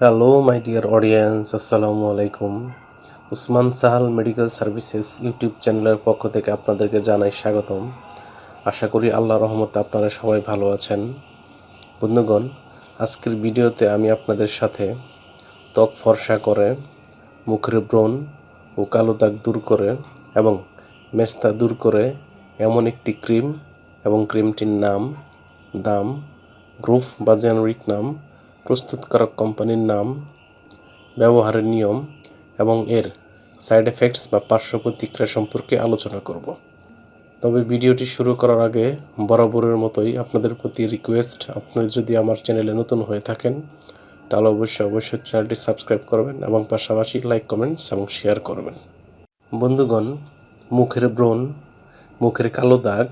Hello my dear audience আসসালামু আলাইকুম Usman Sahal medical services YouTube চ্যানেলের পক্ষ থেকে আপনাদেরকে জানাই স্বাগতম। আশা করি আল্লাহ রহমতে আপনারা সবাই ভালো আছেন। বন্ধুগণ, আজকের ভিডিওতে আমি আপনাদের সাথে ত্বক ফর্সা করে, মুখের ব্রণ ও কালো দাগ দূর করে এবং মেস্তা দূর করে এমন একটি ক্রিম এবং ক্রিমটির নাম, দাম গ্রুপ বা জেনারিক নাম প্রস্তুতকারক কোম্পানির নাম, ব্যবহারের নিয়ম এবং এর সাইড এফেক্টস বা পার্শ্ব প্রতিক্রিয়া সম্পর্কে আলোচনা করব। তবে ভিডিওটি শুরু করার আগে বরাবরের মতোই আপনাদের প্রতি রিকোয়েস্ট আপনারা যদি আমার চ্যানেলে নতুন হয়ে থাকেন, তাহলে অবশ্যই অবশ্যই চ্যানেলটি সাবস্ক্রাইব করবেন এবং পাশাপাশি লাইক কমেন্টস এবং শেয়ার করবেন। বন্ধুগণ, মুখের ব্রণ, মুখের কালো দাগ,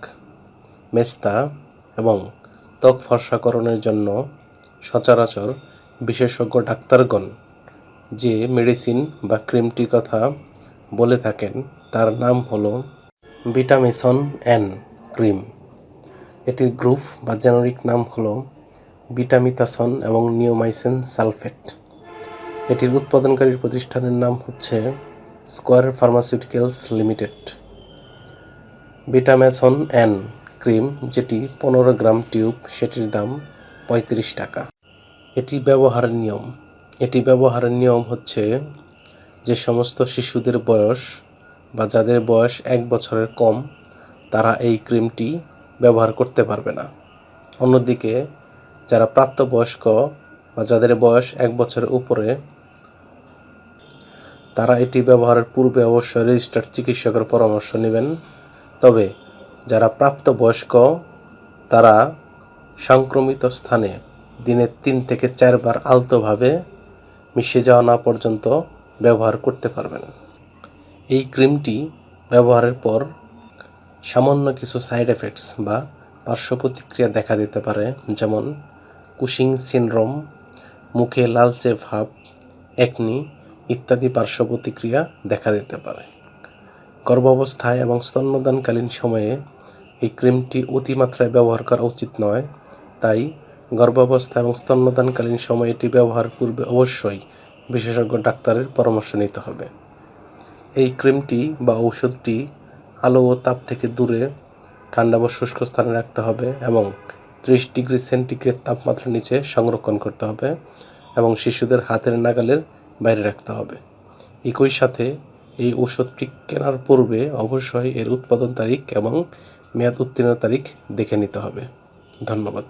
মেস্তা এবং ত্বক ফর্সাকরণের জন্য সচরাচর বিশেষজ্ঞ ডাক্তারগণ যে মেডিসিন বা ক্রিমটির কথা বলে থাকেন, তার নাম হলো ভিটামিসন এন ক্রিম। এটির গ্রুপ বা জেনারিক নাম হলো ভিটামিতাসন এবং নিওমাইসিন সালফেট। এটির উৎপাদনকারী প্রতিষ্ঠানের নাম হচ্ছে স্কোয়ার ফার্মাসিউটিক্যালস লিমিটেড। ভিটামেসন এন ক্রিম, যেটি পনেরো গ্রাম টিউব, সেটির দাম পঁয়ত্রিশ টাকা। এটি ব্যবহারের নিয়ম। এটি ব্যবহারের নিয়ম হচ্ছে যে সমস্ত শিশুদের বয়স বা যাদের বয়স এক বছরের কম, তারা এই ক্রিমটি ব্যবহার করতে পারবে না। অন্যদিকে, যারা প্রাপ্তবয়স্ক বা যাদের বয়স এক বছরের উপরে, তারা এটি ব্যবহারের পূর্বে অবশ্যই রেজিস্টার্ড চিকিৎসকের পরামর্শ নেবেন। তবে, যারা প্রাপ্তবয়স্ক, তারা সংক্রমিত স্থানে দিনে তিন থেকে চারবার আলতোভাবে মিশে যাওয়া না পর্যন্ত ব্যবহার করতে পারবেন। এই ক্রিমটি ব্যবহারের পর সামান্য কিছু সাইড এফেক্টস বা পার্শ্ব প্রতিক্রিয়া দেখা দিতে পারে, যেমন কুশিং সিনড্রোম, মুখে লালচে ভাব, একনি ইত্যাদি পার্শ্ব প্রতিক্রিয়া দেখা দিতে পারে। গর্ভাবস্থায় এবং স্তন্যদানকালীন সময়ে এই ক্রিমটি অতিমাত্রায় ব্যবহার করা উচিত নয়, তাই গর্ভাবস্থা এবং স্তন্যদানকালীন সময়ে এটি ব্যবহার পূর্বে অবশ্যই। বিশেষজ্ঞ ডাক্তারের পরামর্শ নিতে হবে। এই ক্রিমটি বা ঔষধটি আলো ও তাপ থেকে দূরে, ঠান্ডা বা শুষ্ক স্থানে রাখতে হবে এবং ত্রিশ ডিগ্রি সেন্টিগ্রেড তাপমাত্রার নিচে সংরক্ষণ করতে হবে এবং শিশুদের হাতের নাগালের বাইরে রাখতে হবে। একই সাথে এই ওষুধটি কেনার পূর্বে অবশ্যই এর উৎপাদন তারিখ এবং মেয়াদ উত্তীর্ণ তারিখ দেখে নিতে হবে। ধন্যবাদ।